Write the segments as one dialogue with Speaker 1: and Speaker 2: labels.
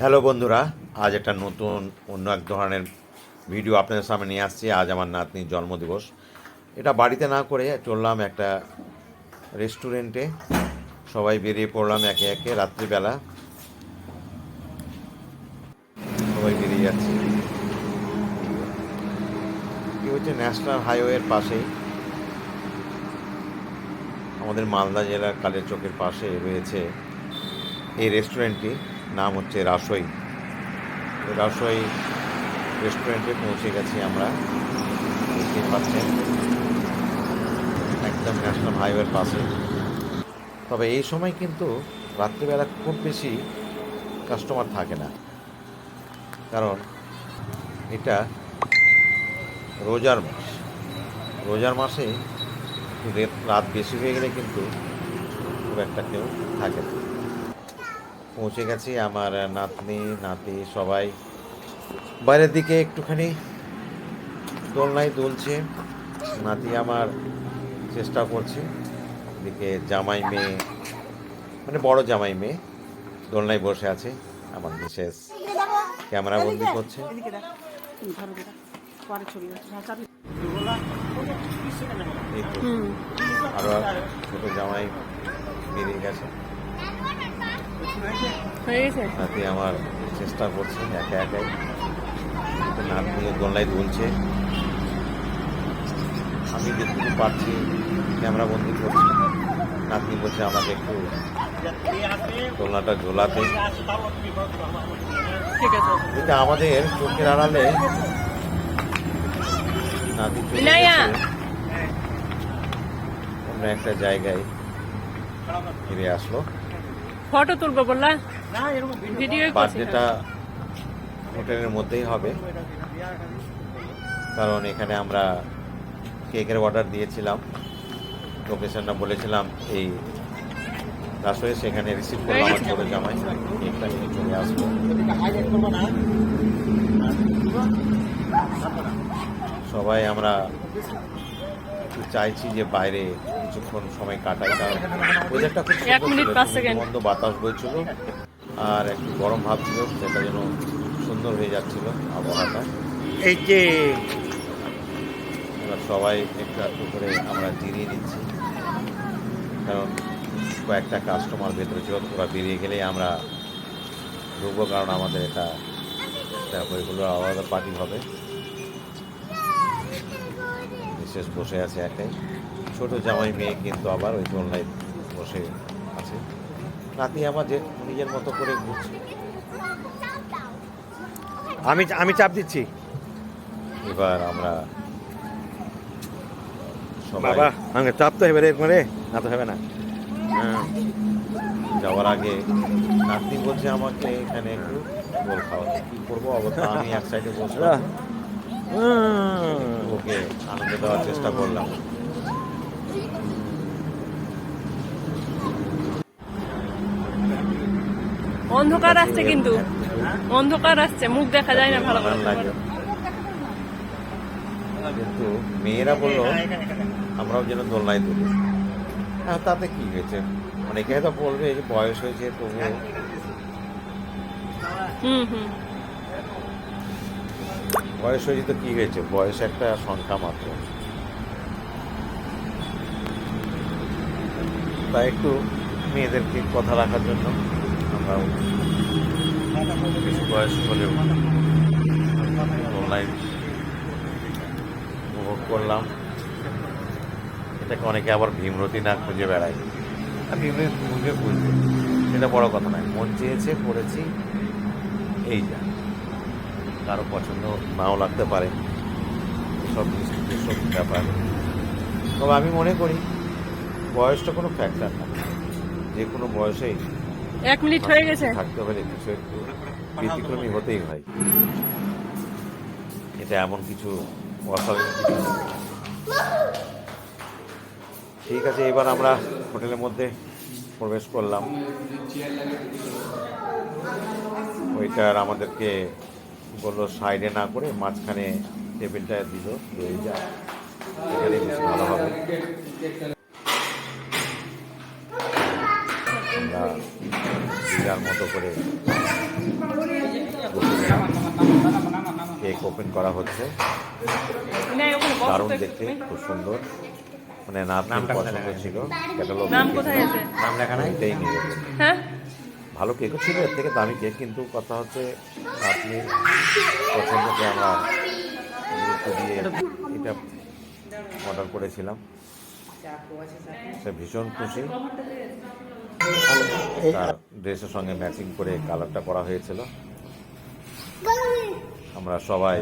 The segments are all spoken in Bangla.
Speaker 1: হ্যালো বন্ধুরা, আজ একটা নতুন, অন্য এক ধরনের ভিডিও আপনাদের সামনে নিয়ে আসছি। আজ আমার নাতনির জন্মদিবস। এটা বাড়িতে না করে চললাম একটা রেস্টুরেন্টে। সবাই বেরিয়ে পড়লাম একে একে রাত্রিবেলা। সবাই বেরিয়ে যাচ্ছি। কি হচ্ছে ন্যাশনাল হাইওয়ের পাশেই। আমাদের মালদা জেলার কালের চোখের পাশে রয়েছে এই রেস্টুরেন্টটি। নাম হচ্ছে রাসই রাসই রেস্টুরেন্টে পৌঁছে গেছি আমরা। দেখতে পাচ্ছেন। একদম ন্যাশনাল হাইওয়ের পাশে। তবে এই সময় কিন্তু রাত্রিবেলা খুব বেশি কাস্টমার থাকে না। কারণ এটা রোজার মাস। রোজার মাসে রাত বেশি হয়ে গেলে কিন্তু খুব একটা কেউ থাকে না। পৌঁছে গেছি আমার নাতনি নাতি সবাই। বাইরের দিকে একটুখানি দোলনায় দুলছে নাতি আমার চেষ্টা করছে। এদিকে জামাই মেয়ে মানে বড় জামাই মেয়ে দোলনায় বসে আছে আমার বিশেষ ক্যামেরা বন্দি করছে।
Speaker 2: হ্যাঁ
Speaker 1: আরও ছোট জামাই বেরিয়ে গেছে। নাতি আমার চেষ্টা করছে একা একাই। নাতনি দোলনায় দুলছে। আমি যেটুকু পারছি ক্যামেরা বন্দি করছি। নাতনি বলছে আমাকে একটু দোলনাটা ঝোলাতে। এটা আমাদের চোখের আড়ালে। নাতি অন্য একটা জায়গায় ফিরে আসলো।
Speaker 2: ফটো তুলবো বললা? ভিডিও
Speaker 1: বার্থডেটা হোটেলের মধ্যেই হবে। কারণ এখানে আমরা কেকের অর্ডার দিয়েছিলাম। লোকেশনটা বলেছিলাম এই তারপরে সেখানে রিসিভ করলাম আমার ছোটো জামাই। কেকটা নিয়ে চলে আসব সবাই আমরা চাইছি যে বাইরে কিছুক্ষণ সময় কাটাই কারণ ওয়েদারটা খুব
Speaker 2: এক মিনিট পাঁচ সেকেন্ড।
Speaker 1: মন্দ বাতাস বইছিল আর একটু গরম ভাব ছিল সেটা যেন সুন্দর হয়ে যাচ্ছিল আবহাওয়াটা। এই যে এবার সবাই একটু একটু করে আমরা জিরিয়ে নিচ্ছি কারণ কয়েকটা কাস্টমার ভেতরে ছিল ওরা বেরিয়ে গেলেই আমরা ঢুকবো কারণ আমাদের এটা ওইগুলো আলাদা পার্টি হবে। বিশেষ বসে আছে একাই। ছোট জামাই মেয়ে কিন্তু আবার ওই দোলনায় বসে আছে। নাতি আমার যে নিজের মতো করে ঘুরছে। আমি আমি চাপ দিচ্ছি। এবার আমরা
Speaker 3: বাবা আমাকে চাপ তো এবারে করে না তো হবে না।
Speaker 1: হ্যাঁ, যাওয়ার আগে নাতনি বলছে আমাকে এখানে একটু গোল খাওয়াতে। কি করব? অবস্থা আমি এক সাইডে বসলাম। ওকে আনন্দ দেওয়ার চেষ্টা করলাম।
Speaker 2: অন্ধকার আসছে কিন্তু। অন্ধকার আসছে মুখ দেখা যায় না ভালো করে।
Speaker 1: কিন্তু মেয়েরা বলল আমরাও যেন দোলনায় তুলি হ্যাঁ তাতে কি হয়েছে? অনেকে হয়তো বলবে যে বয়স হয়েছে তবু
Speaker 2: হুম হুম।
Speaker 1: বয়স হয়েছে তো কি হয়েছে? বয়স একটা সংখ্যা মাত্র। তাই একটু মেয়েদেরকে কথা রাখার জন্য। আমরাও বেশি বয়স হলেও অনলাইন উপভোগ করলাম। এটাকে অনেকে আবার ভীমরতি না খুঁজে বেড়ায়। আর ভীমরতি খুঁজে খুঁজবে সেটা বড় কথা নয়। মন চেয়েছে পড়েছি এই যা। কারও পছন্দ নাও লাগতে পারে। সব সব ব্যাপার। তবে আমি মনে করি, বয়সটা কোনো ফ্যাক্টর না। যে কোনো বয়সেই
Speaker 2: এক মিনিট হয়ে গেছে।
Speaker 1: থাকতে হলে কিছু একটু ব্যতিক্রমী হতেই হয়। এটা এমন কিছু অস্বাভাবিক ঠিক আছে, এবার আমরা হোটেলের মধ্যে প্রবেশ করলাম। ওইটার আমাদেরকে বলল সাইডে না করে মাঝখানে টেবিলটা দিল রয়ে যায় এখানে বেশি ভালো হবে। করে কেক ওপেন করা হচ্ছে। দারুণ দেখতে খুব সুন্দর। মানে
Speaker 3: কোথায়
Speaker 1: পছন্দ
Speaker 3: লেখা
Speaker 1: ছিল। ক্যাটালগ
Speaker 2: নাম কোথায় আছে?
Speaker 3: নাম লেখা নাই?
Speaker 1: এটাই নিয়ে যাচ্ছে
Speaker 2: হ্যাঁ?
Speaker 1: ভালো কেকও ছিল এর থেকে দামি কেক কিন্তু কথা হচ্ছে আপনি পছন্দকে আমরা গুরুত্ব দিয়ে এটা অর্ডার করেছিলাম। সে ভীষণ খুশি। তার ড্রেসের সঙ্গে ম্যাচিং করে কালারটা করা হয়েছিল। আমরা সবাই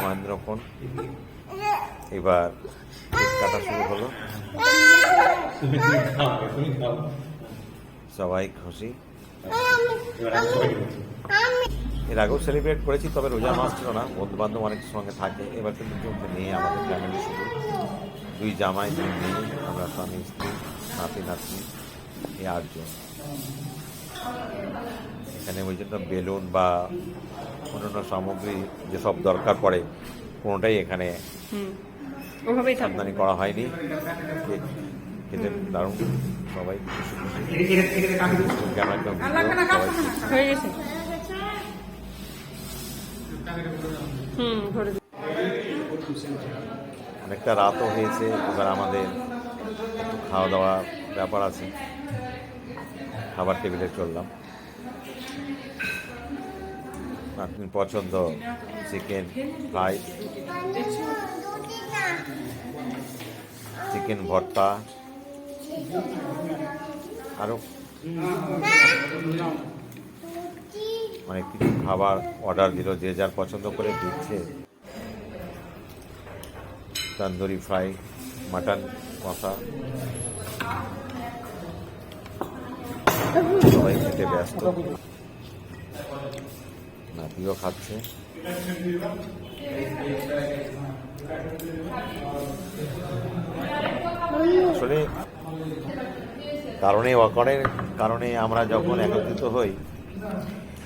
Speaker 1: মহেন্দ্রক্ষণ এবার কাটা শুরু হলো। সবাই খুশি। এর আগেও সেলিব্রেট করেছি তবে রোজা মাস ছিল না। বন্ধু বান্ধব অনেক সঙ্গে থাকে এবার কিন্তু নিয়ে আমাদের ফ্যামিলি শুধু। দুই জামাই দুই মেয়ে আমরা স্বামী স্ত্রী নাতি নাতনি এই আটজন। এখানে ওই জন্য বেলুন বা অন্যান্য সামগ্রী যেসব দরকার পড়ে কোনোটাই এখানে
Speaker 2: ওভাবেই
Speaker 1: আমদানি করা হয়নি। খেতে দারুণ সবাই খুশি খুশি।
Speaker 2: হুম।
Speaker 1: অনেকটা রাতও হয়েছে, এবার আমাদের একটু খাওয়া দাওয়া ব্যাপার আছে। খাবার টেবিলে চললাম। আপনার পছন্দ চিকেন ফ্রাই। চিকেন ভর্তা। আরও অনেক কিছু খাবার অর্ডার দিল, যে যার পছন্দ করে দিচ্ছে। তন্দুরি ফ্রাই, মাটন কষা। সবাই খেতে ব্যস্ত। নাতিও খাচ্ছে। আসলে কারণে অকারণের কারণে আমরা যখন একত্রিত হই,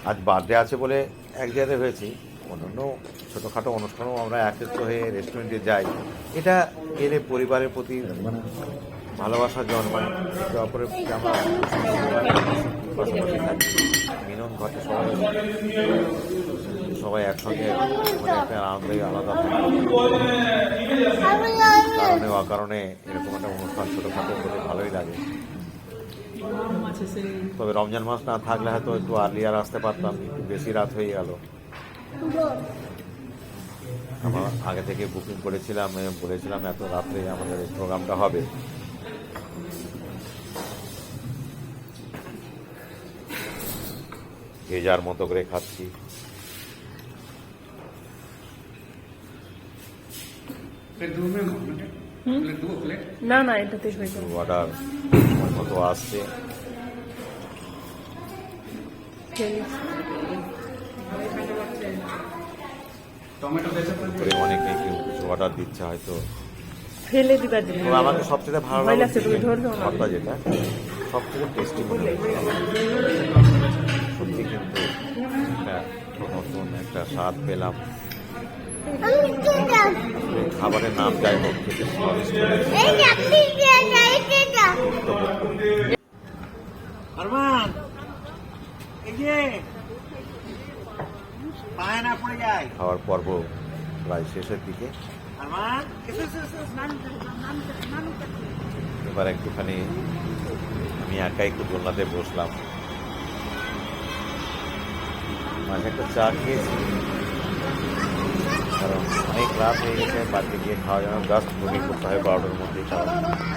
Speaker 1: আজ বার্থডে আছে বলে এক জায়গায় হয়েছি। অন্যান্য ছোটোখাটো অনুষ্ঠানেও আমরা একত্রিত হয়ে রেস্টুরেন্টে যাই। এটা এলে পরিবারের প্রতি ভালোবাসা জন্মায়। একে আমরা পাশাপাশি মিলন ঘটে সবাই। সবাই একসঙ্গে একটা আনন্দে আলাদা কারণে অকারণে এরকম একটা অনুষ্ঠান ছোটোখাটো করে ভালোই লাগে। তবে রমজান মাস না থাকলে হয়তো একটু আর্লিয়ার আসতে পারতাম, একটু বেশি রাত হয়ে গেল। আমরা আগে থেকে বুকিং করেছিলাম বলেছিলাম এত রাত্রে আমাদের এই প্রোগ্রামটা হবে। যে যার মতো করে খাচ্ছি।
Speaker 2: না না
Speaker 1: অর্ডার মতো আসছে। করে অনেকে কেউ কিছু অর্ডার দিচ্ছে হয়তো।
Speaker 2: ফেলে দিবার জন্য।
Speaker 1: তবে আমাকে সবচেয়ে ভালো লাগে
Speaker 2: লাগছে, তুমি ধরবে না।
Speaker 1: ভর্তা যেটা। সবথেকে টেস্টি মনে হচ্ছে সত্যি কিন্তু একটা নতুন একটা স্বাদ পেলাম। খাবারের নাম যাই হোক খেতে।
Speaker 3: আরমান এই যে
Speaker 1: খাওয়ার পর্ব প্রায় শেষের দিকে। এবার একটুখানি আমি একা একটু দোলনাতে বসলাম। মাঝে একটা চা খেয়েছি। কারণ অনেক রাত হয়ে গেছে বাড়িতে গিয়ে খাওয়া যাবে জাস্ট ঘুমিয়ে করতে হয় বারোটার মধ্যেই খাওয়া।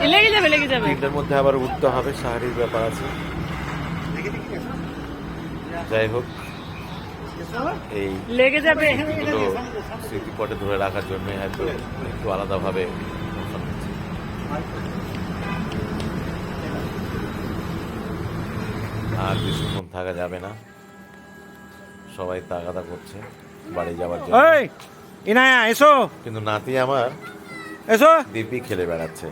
Speaker 2: এ, লেগে যাবে লেগে যাবে।
Speaker 1: তিনটার মধ্যে আবার উঠতে হবে সাহারির ব্যাপার আছে।
Speaker 3: দেখে দেখে এসো।
Speaker 1: যাই হোক। এই
Speaker 2: লেগে যাবে।
Speaker 1: এগুলো স্মৃতিপটে ধরে রাখার জন্য হয়তো একটু আলাদাভাবে আর বেশিক্ষণ থাকা যাবে না। সবাই তাগাদা করছে বাড়ি যাওয়ার জন্য।
Speaker 3: এই ইনায়া এসো।
Speaker 1: কিন্তু নাতি আমার
Speaker 3: এসো।
Speaker 1: দিব্যি খেলে বেড়াচ্ছে।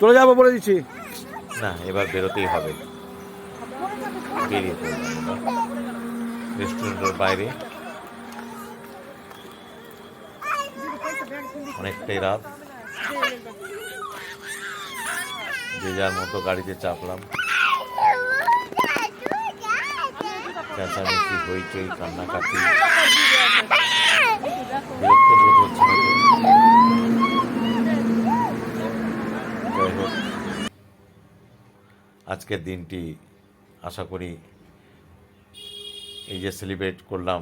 Speaker 3: চলে যাব বলে দিচ্ছি।
Speaker 1: না এবার বেরোতেই হবে। বেরিয়ে। রেস্টুরেন্টের বাইরে। অনেকটাই রাত। যে যার মতো গাড়িতে চাপলাম। চেঁচামেচি, হইচই, কান্নাকাটি। বিরক্ত বোধ হচ্ছে আজকের দিনটি আশা করি এই যে সেলিব্রেট করলাম